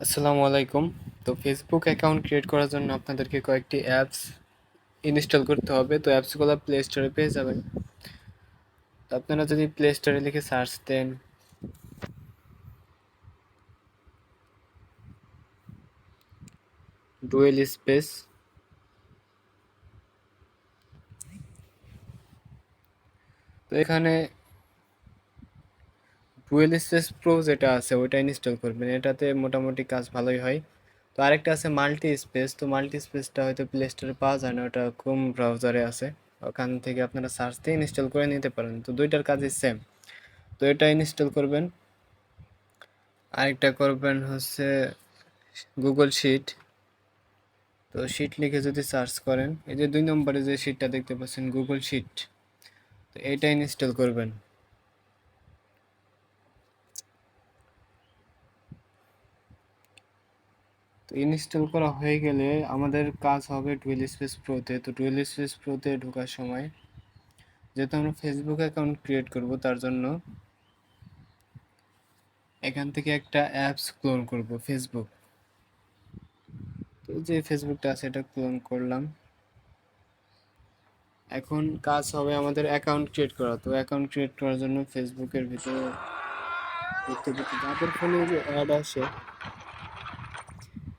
আসসালামু আলাইকুম। তো ফেসবুক অ্যাকাউন্ট ক্রিয়েট করার জন্য আপনাদেরকে কয়েকটি অ্যাপস ইনস্টল করতে হবে। তো অ্যাপসগুলো প্লে স্টোরে পেয়ে যাবেন। তো আপনারা যদি প্লে স্টোরে লিখে সার্চ দেন ডুয়েল স্পেস তো এখানে ডুয়েল স্পেস প্রো যেটা আছে, ওইটা ইনস্টল করবেন। এটাতে মোটামুটি কাজ ভালোই হয়। তো আরেকটা আছে মাল্টি স্পেস তো মাল্টি স্পেসটা হয়তো প্লে স্টোরে পাওয়া যায় না, ওটা ক্রোম ব্রাউজারে আছে। ওখান থেকে আপনারা সার্চ দিয়ে ইনস্টল করে নিতে পারেন। তো দুইটার কাজই সেম তো এটা ইনস্টল করবেন। আরেকটা করবেন হচ্ছে গুগল শিট তো শিট লিখে যদি সার্চ করেন, এই যে দুই নম্বরে যে শিটটা দেখতে পাচ্ছেন গুগল শিট তো এটা ইনস্টল করবেন। তো ইনস্টল করা হয়ে গেলে আমাদের কাজ হবে টুয়েল স্পেস প্রোতে তো। টুয়েল স্পেস প্রোতে ঢোকার সময় যেহেতু আমরা ফেসবুক অ্যাকাউন্ট ক্রিয়েট করব, তার জন্য এখান থেকে একটা অ্যাপস ক্লোন করব ফেসবুক তো যে ফেসবুকটা আছে, এটা ক্লোন করলাম। এখন কাজ হবে আমাদের অ্যাকাউন্ট ক্রিয়েট করা। তো অ্যাকাউন্ট ক্রিয়েট করার জন্য ফেসবুকের ভিতরে যাদের ফোনে যে অ্যাড আসে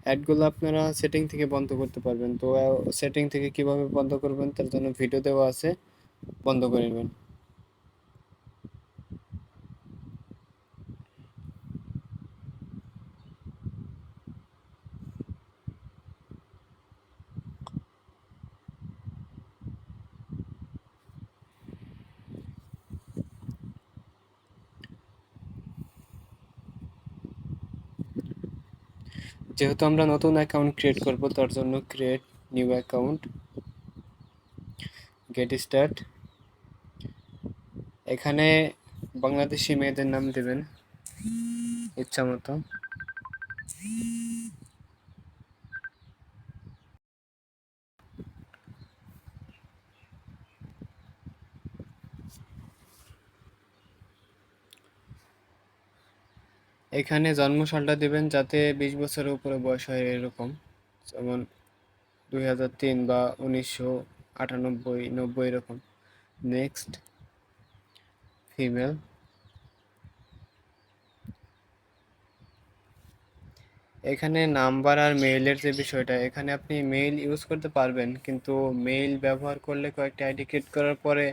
অ্যাডগুলো আপনারা সেটিং থেকে বন্ধ করতে পারবেন। তো সেটিং থেকে কীভাবে বন্ধ করবেন তার জন্য ভিডিও দেওয়া আছে। বন্ধ করে নেবেন। যেহেতু আমরা নতুন অ্যাকাউন্ট ক্রিয়েট করব, তার জন্য create new account get start এখানে বাংলাদেশি মেয়েদের নাম দেবেন, ইচ্ছা মতো। এখানে জন্মসালটা দিবেন যাতে বিশ বছরের উপরে বয়স হয় এরকম। যেমন দুই হাজার তিন বা উনিশশো আটানব্বই, নব্বই এরকম। নেক্সট ফিমেল এখানে নাম্বার আর মেইলের যে বিষয়টা, এখানে আপনি মেইল ইউজ করতে পারবেন, কিন্তু মেইল ব্যবহার করলে কয়েকটা আইডি ক্রিয়েট করার পরে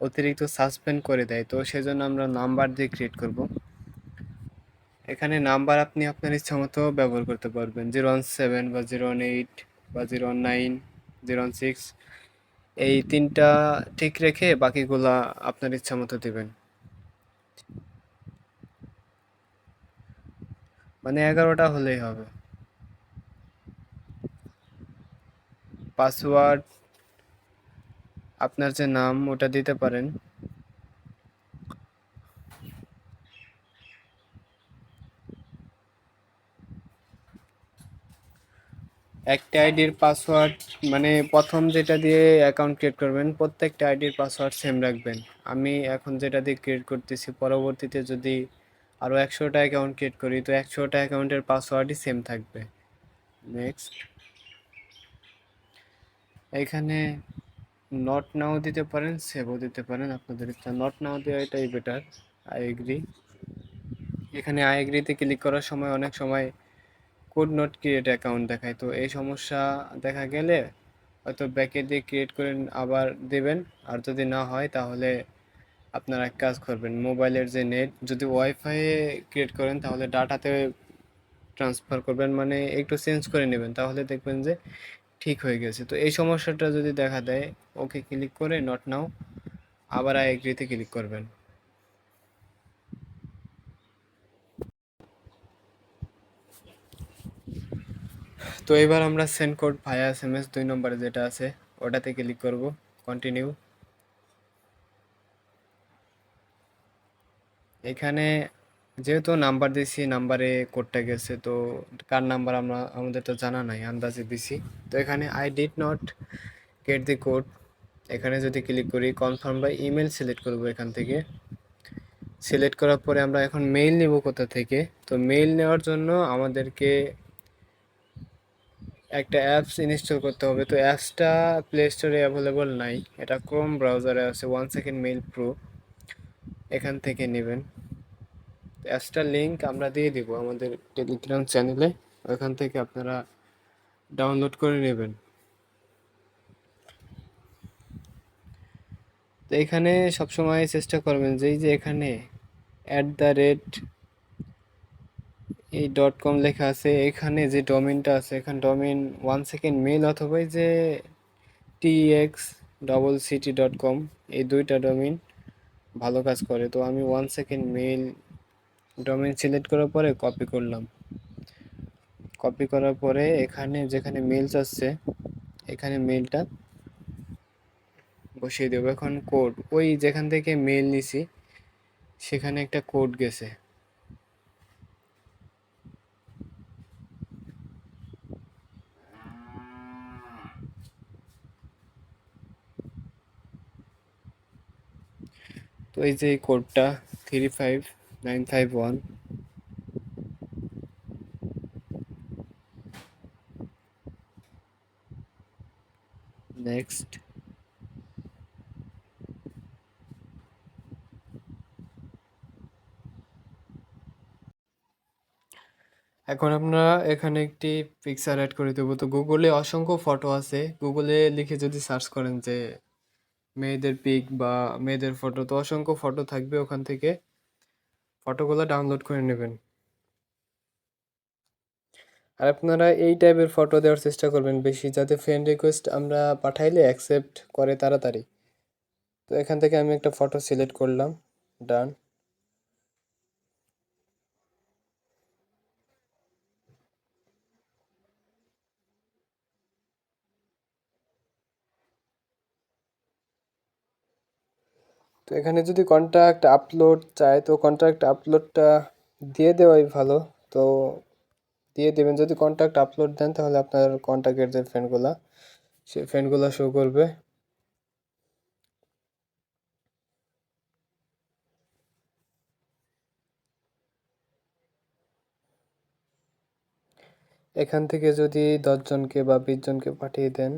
অতিরিক্ত সাসপেন্ড করে দেয়। তো সেজন্য আমরা নাম্বার দিয়ে ক্রিয়েট করব। এখানে নাম্বার আপনি আপনার ইচ্ছা মতো ব্যবহার করতে পারবেন। জিরো ওয়ান সেভেন বা জিরো ওয়ান এইট বা zero one nine, zero one six, এই তিনটা ঠিক রেখে বাকিগুলা আপনার ইচ্ছা মতো দেবেন। মানে এগারোটা হলেই হবে। পাসওয়ার্ড, আপনার যে নাম, ওটা দিতে পারেন। একটা আইডির পাসওয়ার্ড মানে প্রথম যেটা দিয়ে অ্যাকাউন্ট ক্রিয়েট করবেন, প্রত্যেকটা আইডির পাসওয়ার্ড সেম রাখবেন। আমি এখন যেটা দিয়ে ক্রিয়েট করতেছি, পরবর্তীতে যদি আরও একশোটা অ্যাকাউন্ট ক্রিয়েট করি, তো একশোটা অ্যাকাউন্টের পাসওয়ার্ডই সেম থাকবে। নেক্সট এখানে নট নাও দিতে পারেন সেভও দিতে পারেন আপনাদের ইচ্ছা। নট নাও দেওয়া এটাই বেটার আই এগ্রি এখানে আই এগ্রিতে ক্লিক করার সময় অনেক সময় কোড নট ক্রিয়েট অ্যাকাউন্ট দেখায়। তো এই সমস্যা দেখা গেলে হয়তো ব্যাকে দিয়ে ক্রিয়েট করে আবার দেবেন। আর যদি না হয়, তাহলে আপনারা এক কাজ করবেন, মোবাইলের যে নেট যদি ওয়াইফাইয়ে ক্রিয়েট করেন, তাহলে ডাটাতে ট্রান্সফার করবেন। মানে একটু চেঞ্জ করে নেবেন, তাহলে দেখবেন যে ঠিক হয়ে গেছে। তো এই সমস্যাটা যদি দেখা দেয় ওকে ক্লিক করে নট নাও আবার আই এগ্রিতে ক্লিক করবেন। তো এবার আমরা send code via S M S দুই নম্বরে যেটা আছে, ওটাতে ক্লিক করব। কন্টিনিউ এখানে যেহেতু নাম্বার দিছি নাম্বারে কোডটা গেছে, তো কার নাম্বার আমরা, আমাদের তো জানা নাই, আন্দাজে দিছি। তো এখানে I did not get the code এখানে যদি ক্লিক করি কনফার্ম বাই ইমেল সিলেক্ট করব এখান থেকে। সিলেক্ট করার পরে আমরা এখন মেইল নেব কোথা থেকে? তো মেইল নেওয়ার জন্য আমাদেরকে একটা অ্যাপস ইনস্টল করতে হবে। তো অ্যাপসটা প্লে স্টোরে অ্যাভেলেবল নাই। এটা ক্রোম ব্রাউজারে আছে। ওয়ান সেকেন্ড মেইল প্রো এখান থেকে নেবেন। অ্যাপসটার লিঙ্ক আমরা দিয়ে দিব আমাদের টেলিগ্রাম চ্যানেলে ওখান থেকে আপনারা ডাউনলোড করে নেবেন। তো এখানে সবসময় চেষ্টা করবেন যে যে এখানে অ্যাট দ্য রেট এই ডট কম লেখা আছে, এখানে যে ডোমেনটা আছে, এখানে ডোমেন ওয়ান সেকেন্ড মেল অথবা যে T X double city dot com এই দুইটা ডোমেন ভালো কাজ করে। তো আমি one second mail domain select করার পরে কপি করলাম। কপি করার পরে এখানে যেখানে মেলস আসছে, এখানে মেলটা বসিয়ে দেবো। এখন কোড ওই যেখান থেকে মেল নিছি, সেখানে একটা কোড গেছে। এই যে এই কোডটা three five nine five one. Next. এখন আমরা এখানে একটি পিকচার অ্যাড করে দেবো। তো গুগলে অসংখ্য ফটো আছে। গুগলে লিখে যদি সার্চ করেন যে মেয়েদের পিক বা মেয়েদের ফটো তো অসংখ্য ফটো থাকবে ওখান থেকে। ফটোগুলো ডাউনলোড করে নেবেন। আর আপনারা এই টাইপের ফটো দেওয়ার চেষ্টা করবেন বেশি, যাতে ফ্রেন্ড রিকোয়েস্ট আমরা পাঠাইলে অ্যাকসেপ্ট করে তাড়াতাড়ি। তো এখান থেকে আমি একটা ফটো সিলেক্ট করলাম ডান তো এখানে যদি কন্ট্রাক্ট আপলোড চায়, তো কন্ট্রাক্ট আপলোডটা দিয়ে দেওয়াই ভালো। তো দিয়ে দেবেন, যদি কন্ট্রাক্ট আপলোড দেন, তাহলে আপনার কন্ট্যাক্টের যে ফ্রেন্ডগুলা সেই ফ্রেন্ডগুলো শো করবে। এখান থেকে যদি দশজনকে বা বিশ জনকে পাঠিয়ে দেন,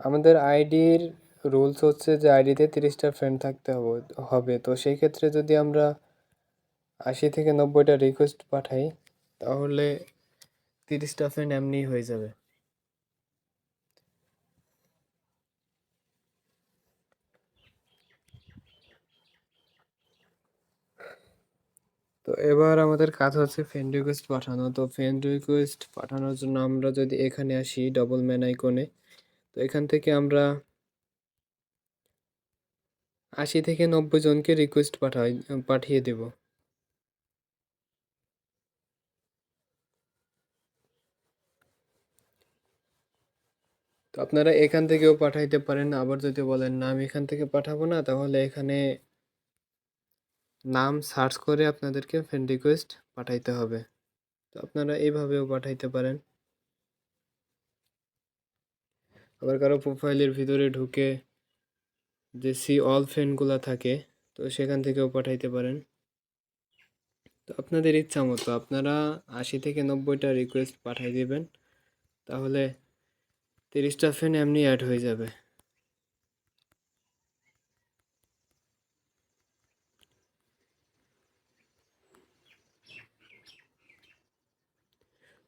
আমাদের আইডির রুলস হচ্ছে যে আইডিতে তিরিশটা ফ্রেন্ড থাকতে হবে তো সেই ক্ষেত্রে যদি আমরা আশি থেকে নব্বইটা রিকোয়েস্ট পাঠাই, তাহলে তিরিশটা ফ্রেন্ড এমনিই হয়ে যাবে। তো এবার আমাদের কাজ হচ্ছে ফ্রেন্ড রিকোয়েস্ট পাঠানো। তো ফ্রেন্ড রিকোয়েস্ট পাঠানোর জন্য আমরা যদি এখানে আসি ডবল ম্যান আইকনে তো এখান থেকে আমরা আশি থেকে নব্বই জনকে রিকোয়েস্ট পাঠাই, পাঠিয়ে দেব। তো আপনারা এখান থেকেও পাঠাইতে পারেন, আবার যদি বলেন না, আমি এখান থেকে পাঠাবো না, তাহলে এখানে নাম সার্চ করে আপনাদেরকে ফ্রেন্ড রিকোয়েস্ট পাঠাইতে হবে। তো আপনারা এইভাবেও পাঠাইতে পারেন। আবার কারও প্রোফাইলের ভিতরে ঢুকে যে সি অল ফ্রেন্ডগুলো থাকে, তো সেখান থেকেও পাঠাইতে পারেন। তো আপনাদের ইচ্ছা মতো আপনারা আশি থেকে নব্বইটা রিকোয়েস্ট পাঠাই দেবেন, তাহলে তিরিশটা ফ্রেন্ড এমনি অ্যাড হয়ে যাবে।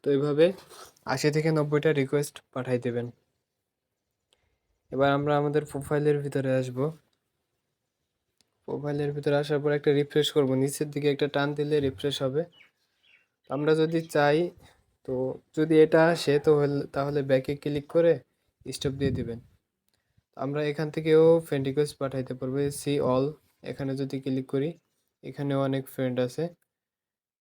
তো এইভাবে আশি থেকে নব্বইটা রিকোয়েস্ট পাঠাই দেবেন। এবার আমরা আমাদের প্রোফাইলের ভিতরে আসব। প্রোফাইলের ভিতরে আসার পর একটা রিফ্রেশ করব। নিচের দিকে একটা টান দিলে রিফ্রেশ হবে। আমরা যদি চাই, তো যদি এটা আসে, তো তাহলে ব্যাকে ক্লিক করে স্টপ দিয়ে দিবেন। আমরা এখান থেকেও ফ্রেন্ড রিকোয়েস্ট পাঠাইতে পারব। সি অল এখানে যদি ক্লিক করি, এখানেও অনেক ফ্রেন্ড আছে।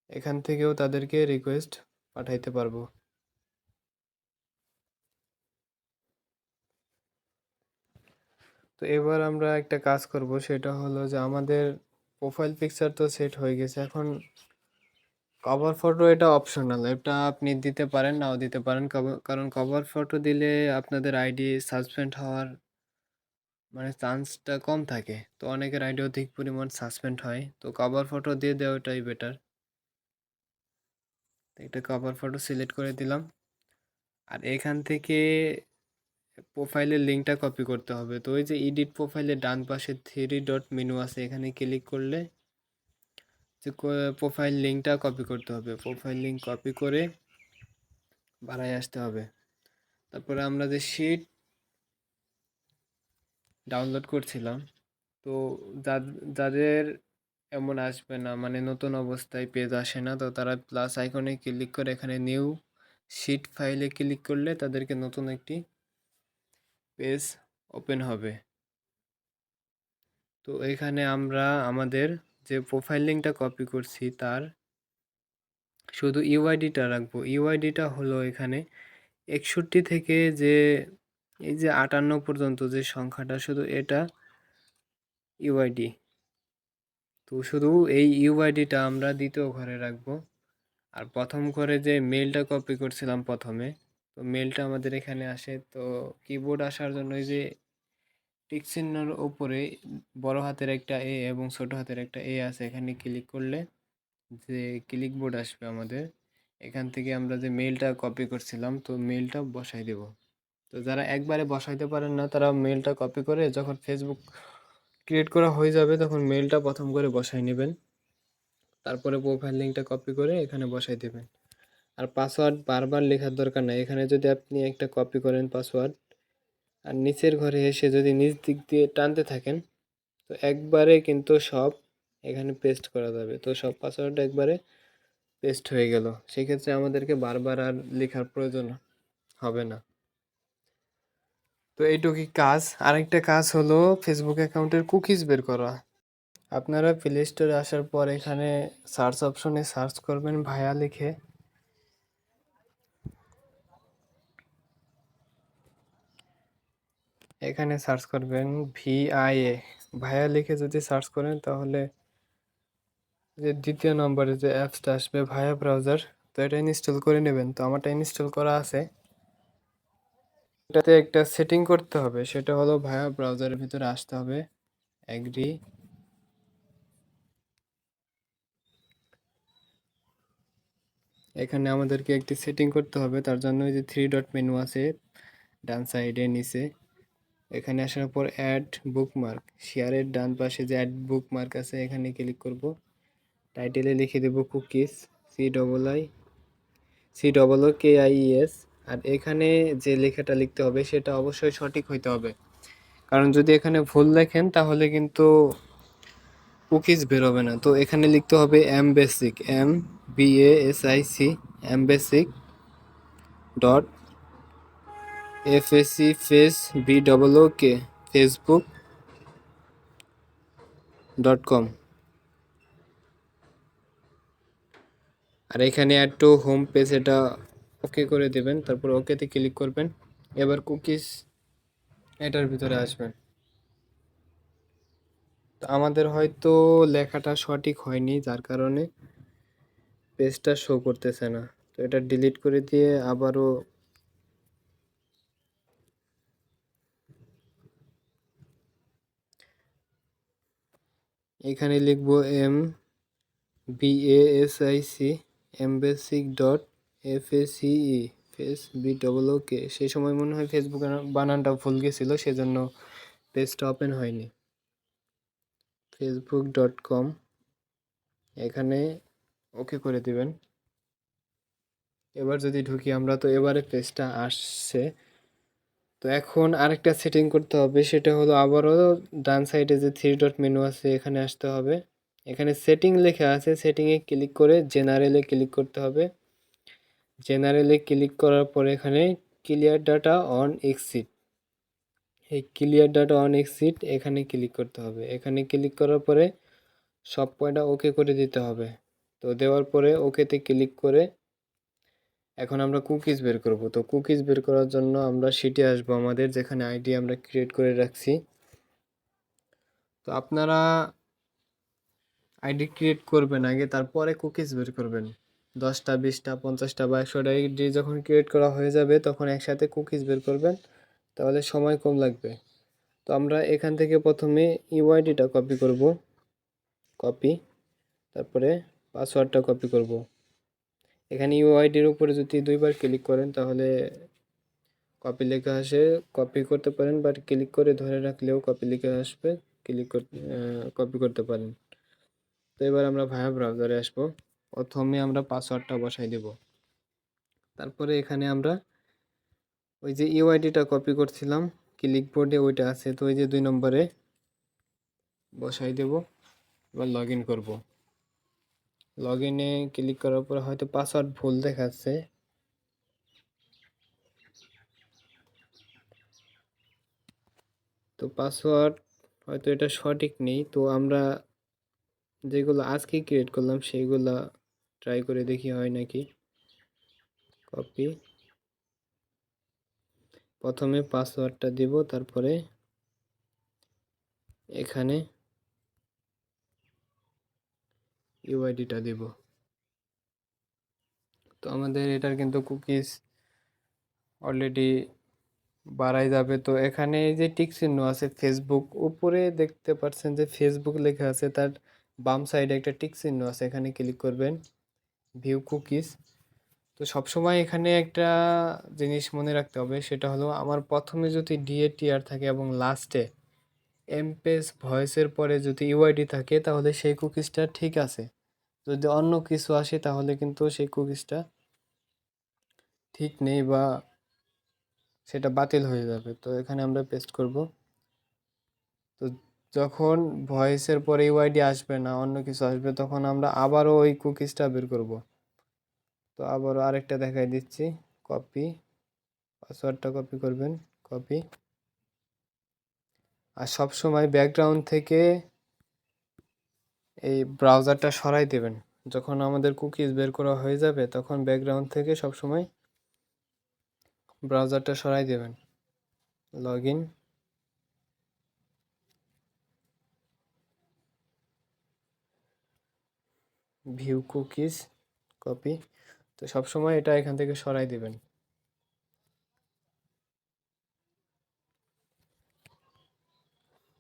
এখান থেকেও তাদেরকে রিকোয়েস্ট পাঠাইতে পারব। তো এবার আমরা একটা কাজ করব, সেটা হলো যে আমাদের প্রোফাইল পিকচার তো সেট হয়ে গেছে, এখন কভার ফটো এটা অপশনাল এটা আপনি দিতে পারেন, নাও দিতে পারেন কারণ কভার ফটো দিলে আপনাদের আইডি সাসপেন্ড হওয়ার মানে চান্সটা কম থাকে, তো অনেকের আইডি অধিক পরিমাণ সাসপেন্ড হয়, তো কভার ফটো দিয়ে দেওয়াটাই বেটার একটা কভার ফটো সিলেক্ট করে দিলাম, আর এখান থেকে প্রোফাইলের লিঙ্কটা কপি করতে হবে। তো ওই যে এডিট প্রোফাইলের ডান পাশে থ্রি ডট মেনু আছে, এখানে ক্লিক করলে যে প্রোফাইল লিঙ্কটা কপি করতে হবে। প্রোফাইল লিঙ্ক কপি করে বাড়ায় আসতে হবে। তারপরে আমরা যে শিট ডাউনলোড করছিলাম, তো যাদের এমন আসবে না মানে নতুন অবস্থায় পেজ আসে না, তো তারা প্লাস আইকনে ক্লিক করে এখানে নিউ শিট ফাইলে ক্লিক করলে তাদেরকে নতুন একটি পেজ ওপেন হবে। তো এখানে আমরা আমাদের যে প্রোফাইল লিঙ্কটা কপি করছি তার শুধু ইউআইডিটা রাখব। ইউআইডিটা হলো এখানে একষট্টি থেকে যে এই যে আটান্ন পর্যন্ত যে সংখ্যাটা শুধু এটা ইউআইডি তো শুধু এই ইউআইডিটা আমরা দ্বিতীয় ঘরে রাখব। আর প্রথম ঘরে যে মেলটা কপি করছিলাম প্রথমে তো মেলটা আমাদের এখানে আসে। তো কিবোর্ড আসার জন্য এই যে টিক চিহ্নর ওপরে বড় হাতের একটা এ এবং ছোট হাতের একটা এ আছে, এখানে ক্লিক করলে যে ক্লিক বোর্ড আসবে আমাদের, এখান থেকে আমরা যে মেলটা কপি করছিলাম, তো মেলটা বসাই দেব। তো যারা একবারে বসাইতে পারেন না তারা মেলটা কপি করে যখন ফেসবুক ক্রিয়েট করা হয়ে যাবে, তখন মেলটা প্রথম করে বসাই নেবেন। তারপরে প্রোফাইল লিঙ্কটা কপি করে এখানে বসাই দেবেন। আর পাসওয়ার্ড বারবার লেখার দরকার নাই। এখানে যদি আপনি একটা কপি করেন পাসওয়ার্ড আর নিচের ঘরে এসে যদি নিচ দিক দিয়ে টানতে থাকেন, তো একবারে কিন্তু সব এখানে পেস্ট করা যাবে। তো সব পাসওয়ার্ড একবারে পেস্ট হয়ে গেল। সেক্ষেত্রে আমাদেরকে বারবার আর লেখার প্রয়োজন হবে না। তো এইটুকুই কাজ। আরেকটা কাজ হলো ফেসবুক অ্যাকাউন্টের কুকিজ বের করা। আপনারা প্লে স্টোরে আসার পর এখানে সার্চ অপশনে সার্চ করবেন ভায়া লিখে। এখানে সার্চ করবেন ভিআইএ। ভায়া লিখে যদি সার্চ করেন তাহলে যে দ্বিতীয় নম্বরে যে অ্যাপসটা আসবে ভায়া ব্রাউজার, তো এটা ইনস্টল করে নেবেন। তো আমারটা ইনস্টল করা আছে। এটাতে একটা সেটিং করতে হবে, সেটা হলো ভায়া ব্রাউজারের ভিতরে আসতে হবে অ্যাগ্রি এখানে আমাদেরকে একটি সেটিং করতে হবে, তার জন্য যে থ্রি ডট মেনু আছে, ডান সাইডে নিচে। এখানে আসার পর অ্যাড বুকমার্ক শেয়ারের ডান পাশে যে অ্যাড বুকমার্ক আছে, এখানে ক্লিক করব। টাইটেলে লিখে দেব cookies C double I C double O K I S আর এখানে যে লেখাটা লিখতে হবে, সেটা অবশ্যই সঠিক হইতে হবে। কারণ যদি এখানে ভুল লেখেন, তাহলে কিন্তু কুকিজ বেরোবে না। তো এখানে লিখতে হবে M basic M B A S I C M basic dot F AC face B double O K Facebook dot com আর এখানে অ্যাড টু হোম পেজ এটা ওকে করে দেবেন, তারপর ওকেতে ক্লিক করবেন। এবার কুকিজ এটার ভিতরে আসবেন। তো আমাদের হয়তো লেখাটা সঠিক হয়নি, যার কারণে পেজটা শো করতেছে না। তো এটা ডিলিট করে দিয়ে আবারও এখানে লিখব M B S I C M dot F A CE face B double O K সেই সময় মনে হয় ফেসবুক বানানটা ভুল গেছিল, সেজন্য পেজটা ওপেন হয়নি। ফেসবুক ডট কম এখানে ওকে করে দিবেন। এবার যদি ঢুকি আমরা, তো এবারে পেজটা আসছে। তো এখন আরেকটা সেটিং করতে হবে, সেটা হলো আবারও ডান সাইডে যে থ্রি ডট মেনু আছে, এখানে আসতে হবে। এখানে সেটিং লেখা আছে সেটিংয়ে ক্লিক করে জেনারেলে ক্লিক করতে হবে। জেনারেলে ক্লিক করার পর এখানে ক্লিয়ার ডাটা অন এক্সিট এই ক্লিয়ার ডাটা অন এক্সিট এখানে ক্লিক করতে হবে। এখানে ক্লিক করার পরে সব পয়টা ওকে করে দিতে হবে। তো দেওয়ার পরে ওকেতে ক্লিক করে এখন আমরা কুকিজ বের করব। তো কুকিজ বের করার জন্য আমরা সিটে আসব। আমাদের যেখানে আইডি আমরা ক্রিয়েট করে রাখছি। তো আপনারা আইডি ক্রিয়েট করবেন আগে, তারপরে কুকিজ বের করবেন। দশটা, বিশটা, পঞ্চাশটা বা একশোটা আইডি যখন ক্রিয়েট করা হয়ে যাবে, তখন একসাথে কুকিজ বের করবেন। তাহলে সময় কম লাগবে। তো আমরা এখান থেকে প্রথমে ইউআইডিটা কপি করব। কপি তারপরে পাসওয়ার্ডটা কপি করব। এখানে ইউআইডির উপরে যদি দুইবার ক্লিক করেন, তাহলে কপি লেখা আসে। কপি করতে পারেন বাট ক্লিক করে ধরে রাখলেও কপি লেখা আসবে। ক্লিক করতে কপি করতে পারেন। তো এবার আমরা ভায়া ব্রাউজারে আসব। প্রথমে আমরা পাসওয়ার্ডটা বসাই দেব। তারপরে এখানে আমরা ওই যে ইউআইডিটা কপি করছিলাম ক্লিক বোর্ডে ওইটা আছে। তো ওই যে দুই নম্বরে বসাই দেব, এবার লগ ইন করব। লগ ইনে ক্লিক করার পর হয়তো পাসওয়ার্ড ভুল দেখাচ্ছে। তো পাসওয়ার্ড হয়তো এটা সঠিক নেই। তো আমরা যেগুলো আজকে ক্রিয়েট করলাম সেইগুলা ট্রাই করে দেখি হয় নাকি। কপি প্রথমে পাসওয়ার্ডটা দিব, তারপরে এখানে ইউআইডিটা দিব। তো আমাদের এটার কিন্তু কুকিজ অলরেডি বাড়াই যাবে। তো এখানে যে টিক চিহ্ন আছে ফেসবুক উপরে দেখতে পাচ্ছেন যে ফেসবুক লেখা আছে, তার বাম সাইডে একটা টিক চিহ্ন আছে, এখানে ক্লিক করবেন ভিউ কুকিজ তো সবসময় এখানে একটা জিনিস মনে রাখতে হবে, সেটা হলো আমার প্রথমে যদি ডিএটিআর থাকে এবং লাস্টে এমপেস ভয়েসের পরে যদি ইউআইডি থাকে, তাহলে সেই কুকিজটা ঠিক আছে। যদি অন্য কিছু আসে, তাহলে কিন্তু সেই কুকিজটা ঠিক নেই বা সেটা বাতিল হয়ে যাবে। তো এখানে আমরা পেস্ট করব। তো যখন ভয়েসের পরে ইউআইডি আসবে না, অন্য কিছু আসবে, তখন আমরা আবারও ওই কুকিজটা বের করব। তো আবারও আরেকটা দেখাই দিচ্ছি। কপি পাসওয়ার্ডটা কপি করবেন। কপি আর সব সময় ব্যাকগ্রাউন্ড থেকে এই ব্রাউজারটা সরাই দেবেন। যখন আমাদের কুকিজ বের করা হয়ে যাবে, তখন ব্যাকগ্রাউন্ড থেকে সব সময় ব্রাউজারটা সরাই দেবেন। Log in view cookies copy তো সবসময় এটা এখান থেকে সরাই দেবেন।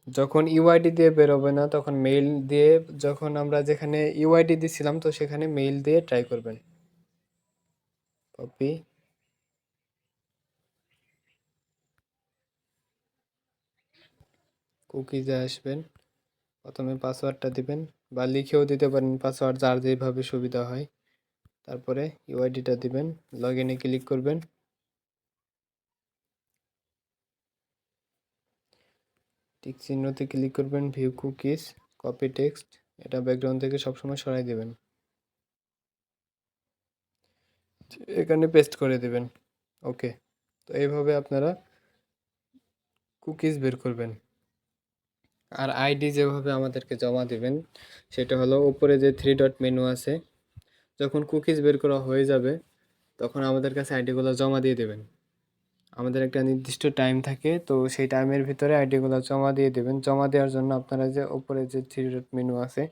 যখন ইউআইডি দিয়ে বেরোবে না, তখন মেইল দিয়ে যখন আমরা যেখানে ইউআইডি দিছিলাম, তো সেখানে মেইল দিয়ে ট্রাই করবেন। কপি কুকিজে আসবেন। প্রথমে পাসওয়ার্ডটা দিবেন বা লিখেও দিতে পারেন পাসওয়ার্ড যার যেভাবে সুবিধা হয়। তারপরে ইউআইডিটা দিবেন। লগ ইনে ক্লিক করবেন। টিক চিহ্নতে ক্লিক করবেন ভিউ কুকিজ কপি টেক্সট এটা ব্যাকগ্রাউন্ড থেকে সবসময় সরাই দেবেন। এখানে পেস্ট করে দেবেন। ওকে তো এইভাবে আপনারা কুকিজ বের করবেন। আর আইডি যেভাবে আমাদেরকে জমা দেবেন, সেটা হলো উপরে যে থ্রি ডট মেনু আছে, যখন কুকিজ বের করা হয়ে যাবে, তখন আমাদের কাছে আইডিগুলো জমা দিয়ে দেবেন। আমাদের একটা নির্দিষ্ট টাইম থাকে, তো সেই টাইমের ভিতরে আইডিগুলো জমা দিয়ে দেবেন। জমা দেওয়ার জন্য আপনারা যে ওপরে যে থ্রি ডট মেনু আছে,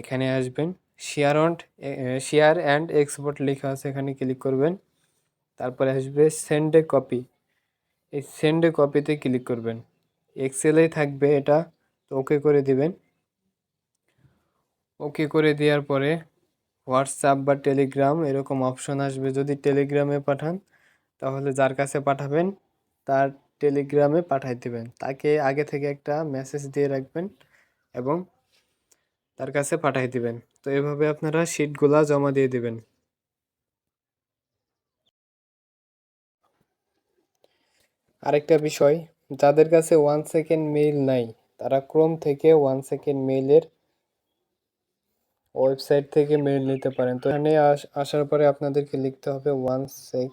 এখানে আসবেন। Share and share and export লেখা আছে, এখানে ক্লিক করবেন। তারপরে আসবে সেন্ডে কপি এই সেন্ডে কপিতে ক্লিক করবেন। এক্সেলেই থাকবে এটা, তো ওকে করে দিবেন। ওকে করে দেওয়ার পরে হোয়াটসঅ্যাপ বা টেলিগ্রাম এরকম অপশন আসবে। যদি টেলিগ্রামে পাঠান তাহলে যার কাছে পাঠাবেন, তার টেলিগ্রামে পাঠাই দেবেন। তাকে আগে থেকে একটা মেসেজ দিয়ে রাখবেন এবং তার কাছে পাঠাই দিবেন। তো এভাবে আপনারা শিটগুলা জমা দিয়ে দিবেন। আরেকটা বিষয়, যাদের কাছে ওয়ান সেকেন্ড মেইল নাই, তারা ক্রোম থেকে ওয়ান সেকেন্ড মেইলের ওয়েবসাইট থেকে মেইল নিতে পারেন। তো এখানে আসার পরে আপনাদেরকে লিখতে হবে ওয়ান সেক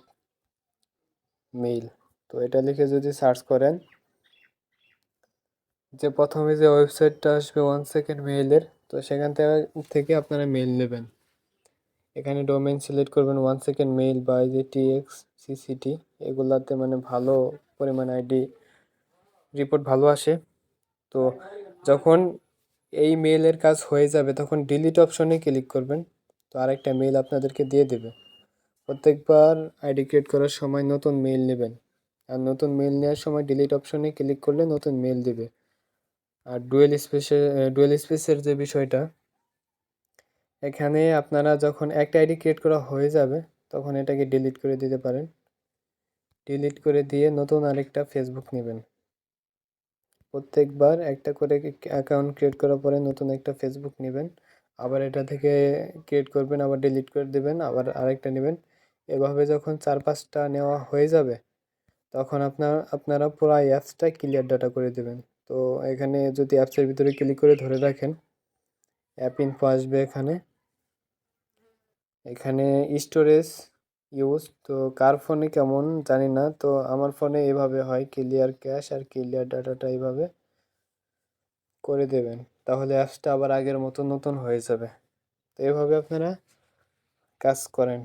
মেইল তো এটা লিখে যদি সার্চ করেন, যে প্রথমে যে ওয়েবসাইটটা আসবে ওয়ান সেকেন্ড মেইলের তো সেখান থেকে আপনারা মেইল নেবেন। এখানে ডোমেন সিলেক্ট করবেন ওয়ান সেকেন্ড মেইল বা এই যে টিএক্স সিসিটি এগুলাতে মানে ভালো পরিমাণ আইডি রিপোর্ট ভালো আসে। তো যখন এই মেইলের কাজ হয়ে যাবে, তখন ডিলিট অপশনে ক্লিক করবেন। তো আরেকটা মেইল আপনাদেরকে দিয়ে দেবে। প্রত্যেকবার আইডি ক্রিয়েট করার সময় নতুন মেইল নেবেন। আর নতুন মেল নেওয়ার সময় ডিলিট অপশনে ক্লিক করলে নতুন মেল দিবে। আর ডুয়েল স্পেসের ডুয়েল স্পেসের যে বিষয়টা, এখানে আপনারা যখন একটা আইডি ক্রিয়েট করা হয়ে যাবে, তখন এটাকে ডিলিট করে দিতে পারেন। ডিলিট করে দিয়ে নতুন আরেকটা ফেসবুক নেবেন। প্রত্যেকবার একটা করে অ্যাকাউন্ট ক্রিয়েট করার পরে নতুন একটা ফেসবুক নেবেন। আবার এটা থেকে ক্রিয়েট করবেন, আবার ডিলিট করে দেবেন, আবার আরেকটা নেবেন। এভাবে যখন চার পাঁচটা নেওয়া হয়ে যাবে, তখন আপনার, আপনারা পুরো অ্যাপসটা ক্লিয়ার ডাটা করে দেবেন। তো এখানে যদি অ্যাপসের ভিতরে ক্লিক করে ধরে রাখেন, অ্যাপ ইনফো আসবে এখানে। এখানে স্টোরেজ ইউজ, তো কার ফোনে কেমন জানি না, তো আমার ফোনে এভাবে হয়, ক্লিয়ার ক্যাশ আর ক্লিয়ার ডাটাটা এইভাবে করে দেবেন। তাহলে অ্যাপসটা আবার আগের মতো নতুন হয়ে যাবে। তো এভাবে আপনারা কাজ করেন।